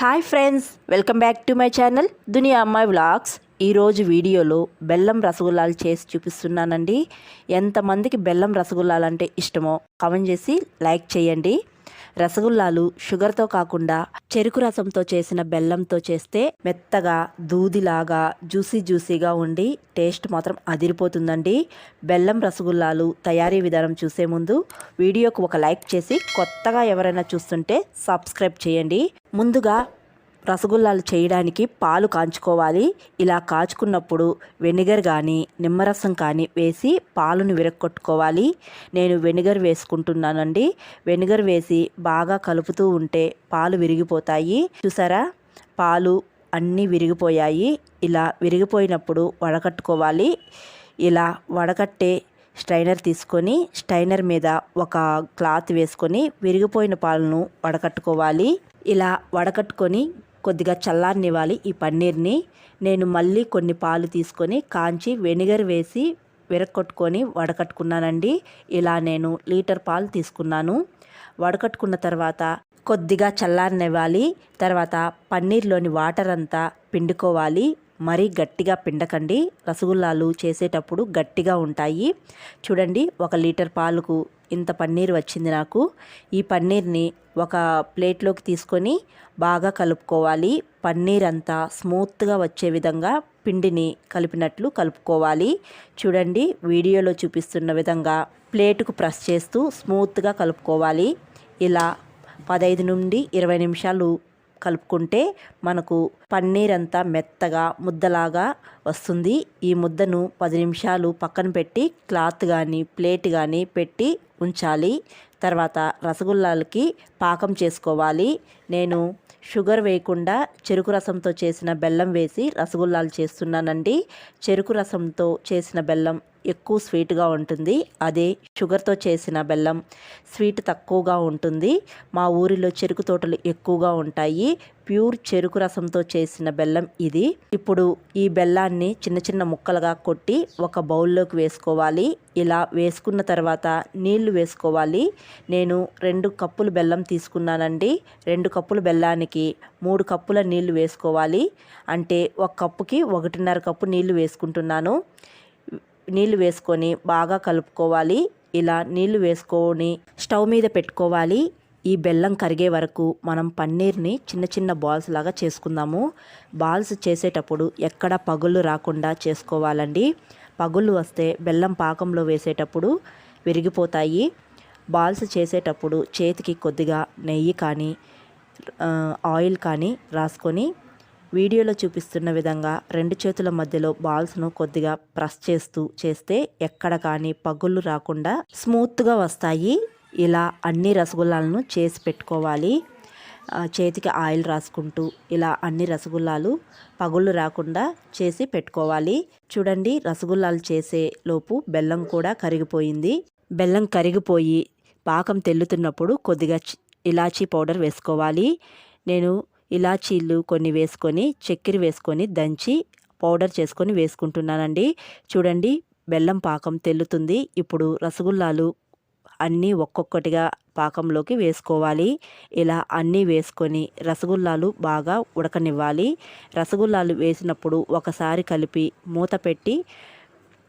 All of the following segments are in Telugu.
Hi friends welcome back to my channel దునియా అమ్మాయి వ్లాగ్స్. ఈరోజు వీడియోలో బెల్లం రసగుల్లాలు చేసి చూపిస్తున్నానండి. ఎంతమందికి బెల్లం రసగుల్లాలు అంటే ఇష్టమో కామెంట్ చేసి లైక్ చేయండి. రసగుల్లాలు షుగర్తో కాకుండా చెరుకు రసంతో చేసిన బెల్లంతో చేస్తే మెత్తగా దూదిలాగా జ్యూసీ జ్యూసీగా ఉండి టేస్ట్ మాత్రం అదిరిపోతుందండి. బెల్లం రసగుల్లాలు తయారీ విధానం చూసే ముందు వీడియోకు ఒక లైక్ చేసి కొత్తగా ఎవరైనా చూస్తుంటే సబ్స్క్రైబ్ చేయండి. ముందుగా రసగుల్లాలు చేయడానికి పాలు కాంచుకోవాలి. ఇలా కాచుకున్నప్పుడు వెనిగర్ కానీ నిమ్మరసం కానీ వేసి పాలును విరక్కొట్టుకోవాలి నేను వెనిగర్ వేసుకుంటున్నానండి. వెనిగర్ వేసి బాగా కలుపుతూ ఉంటే పాలు విరిగిపోతాయి. చూసారా? పాలు అన్నీ విరిగిపోయాయి. ఇలా విరిగిపోయినప్పుడు వడకట్టుకోవాలి. ఇలా వడకట్టే స్ట్రైనర్ తీసుకొని స్ట్రైనర్ మీద ఒక క్లాత్ వేసుకొని విరిగిపోయిన పాలను వడకట్టుకోవాలి. ఇలా వడకట్టుకొని కొద్దిగా చల్లారనివ్వాలి ఈ పన్నీర్ని. నేను మళ్ళీ కొన్ని పాలు తీసుకొని కాంచి వెనిగర్ వేసి విరక్కొట్టుకొని వడకట్టుకున్నానండి. ఇలా నేను లీటర్ పాలు తీసుకున్నాను. వడకట్టుకున్న తర్వాత కొద్దిగా చల్లారనివ్వాలి. తర్వాత పన్నీర్లోని వాటర్ అంతా పిండుకోవాలి. మరీ గట్టిగా పిండకండి. రసగుల్లాలు చేసేటప్పుడు గట్టిగా ఉంటాయి. చూడండి ఒక లీటర్ పాలకు ఇంత పన్నీర్ వచ్చింది నాకు. ఈ పన్నీర్ని ఒక ప్లేట్లోకి తీసుకొని బాగా కలుపుకోవాలి. పన్నీర్ అంతా స్మూత్గా వచ్చే విధంగా పిండిని కలిపినట్లు కలుపుకోవాలి. చూడండి వీడియోలో చూపిస్తున్న విధంగా ప్లేటుకు ప్రెస్ చేస్తూ స్మూత్గా కలుపుకోవాలి. ఇలా పదహైదు నుండి ఇరవై నిమిషాలు కలుపుకుంటే మనకు పన్నీర్ అంతా మెత్తగా ముద్దలాగా వస్తుంది. ఈ ముద్దను పది నిమిషాలు పక్కన పెట్టి క్లాత్ కానీ ప్లేట్ కానీ పెట్టి ఉంచాలి. తర్వాత రసగుల్లాలకి పాకం చేసుకోవాలి. నేను షుగర్ వేయకుండా చెరుకు రసంతో చేసిన బెల్లం వేసి రసగుల్లాలు చేస్తున్నానండి. చెరుకు రసంతో చేసిన బెల్లం ఎక్కువ స్వీట్గా ఉంటుంది. అదే షుగర్తో చేసిన బెల్లం స్వీట్ తక్కువగా ఉంటుంది. మా ఊరిలో చెరుకు తోటలు ఎక్కువగా ఉంటాయి. ప్యూర్ చెరుకు రసంతో చేసిన బెల్లం ఇది. ఇప్పుడు ఈ బెల్లాన్ని చిన్న చిన్న ముక్కలుగా కొట్టి ఒక బౌల్లోకి వేసుకోవాలి. ఇలా వేసుకున్న తర్వాత నీళ్ళు వేసుకోవాలి. నేను రెండు కప్పులు బెల్లం తీసుకున్నానండి. రెండు కప్పులు బెల్లానికి మూడు కప్పుల నీళ్ళు వేసుకోవాలి. అంటే ఒక కప్పుకి ఒకటిన్నర కప్పు నీళ్ళు వేసుకుంటున్నాను. నీళ్ళు వేసుకొని బాగా కలుపుకోవాలి. ఇలా నీళ్ళు వేసుకొని స్టవ్ మీద పెట్టుకోవాలి. ఈ బెల్లం కరిగే వరకు మనం పన్నీర్ని చిన్న చిన్న బాల్స్ లాగా చేసుకుందాము. బాల్స్ చేసేటప్పుడు ఎక్కడ పగుళ్ళు రాకుండా చేసుకోవాలండి. పగుళ్ళు వస్తే బెల్లం పాకంలో వేసేటప్పుడు విరిగిపోతాయి. బాల్స్ చేసేటప్పుడు చేతికి కొద్దిగా నెయ్యి కానీ ఆయిల్ కానీ రాసుకొని వీడియోలో చూపిస్తున్న విధంగా రెండు చేతుల మధ్యలో బాల్స్ను కొద్దిగా ప్రెస్ చేస్తూ చేస్తే ఎక్కడ కానీ పగుళ్ళు రాకుండా స్మూత్గా వస్తాయి. ఇలా అన్ని రసగుల్లాలను చేసి పెట్టుకోవాలి. చేతికి ఆయిల్ రాసుకుంటూ ఇలా అన్ని రసగుల్లాలు పగుళ్ళు రాకుండా చేసి పెట్టుకోవాలి. చూడండి రసగుల్లాలు చేసే లోపు బెల్లం కూడా కరిగిపోయింది. బెల్లం కరిగిపోయి పాకం తెల్లుతున్నప్పుడు కొద్దిగా ఇలాచీ పౌడర్ వేసుకోవాలి. నేను ఇలాచీలు కొన్ని వేసుకొని చక్కెర వేసుకొని దంచి పౌడర్ చేసుకొని వేసుకుంటున్నానండి. చూడండి బెల్లం పాకం తెల్లుతుంది. ఇప్పుడు రసగుల్లాలు అన్నీ ఒక్కొక్కటిగా పాకంలోకి వేసుకోవాలి. ఇలా అన్నీ వేసుకొని రసగుల్లాలు బాగా ఉడకనివ్వాలి. రసగుల్లాలు వేసినప్పుడు ఒకసారి కలిపి మూత పెట్టి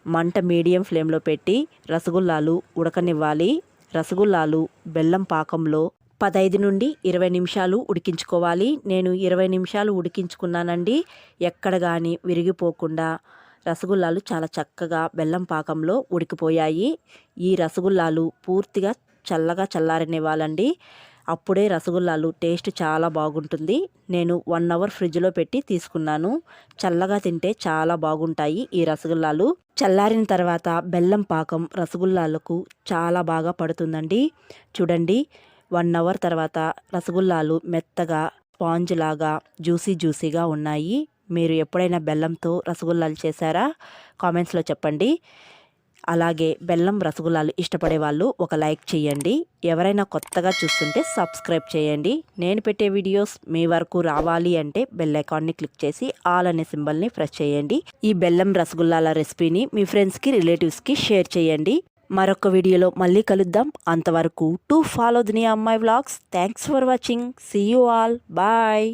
మంట మీడియం ఫ్లేమ్లో పెట్టి రసగుల్లాలు ఉడకనివ్వాలి. రసగుల్లాలు బెల్లం పాకంలో పదైదు నుండి ఇరవై నిమిషాలు ఉడికించుకోవాలి. నేను ఇరవై నిమిషాలు ఉడికించుకున్నానండి. ఎక్కడ కానీ విరిగిపోకుండా. రసగుల్లాలు చాలా చక్కగా బెల్లం పాకంలో ఉడికిపోయాయి. ఈ రసగుల్లాలు పూర్తిగా చల్లగా చల్లారనివ్వాలండి. అప్పుడే రసగుల్లాలు టేస్ట్ చాలా బాగుంటుంది. నేను వన్ అవర్ ఫ్రిడ్జ్లో పెట్టి తీసుకున్నాను. చల్లగా తింటే చాలా బాగుంటాయి ఈ రసగుల్లాలు. చల్లారిన తర్వాత బెల్లం పాకం రసగుల్లాలకు చాలా బాగా పడుతుందండి. చూడండి వన్ అవర్ తర్వాత రసగుల్లాలు మెత్తగా స్పాంజ్ లాగా జ్యూసీ జ్యూసీగా ఉన్నాయి. మీరు ఎప్పుడైనా బెల్లంతో రసగుల్లాలు చేశారా? కామెంట్స్లో చెప్పండి. అలాగే బెల్లం రసగుల్లాలు ఇష్టపడే వాళ్ళు ఒక లైక్ చేయండి. ఎవరైనా కొత్తగా చూస్తుంటే సబ్స్క్రైబ్ చేయండి. నేను పెట్టే వీడియోస్ మీ వరకు రావాలి అంటే బెల్ ఐకాన్ని క్లిక్ చేసి ఆల్ అనే సింబల్ని ప్రెస్ చేయండి. ఈ బెల్లం రసగుల్లాల రెసిపీని మీ ఫ్రెండ్స్కి రిలేటివ్స్కి షేర్ చేయండి. మరొక వీడియోలో మళ్ళీ కలుద్దాం. అంతవరకు టు ఫాలో దిని అమ్మాయి vlogs thanks for watching see you all bye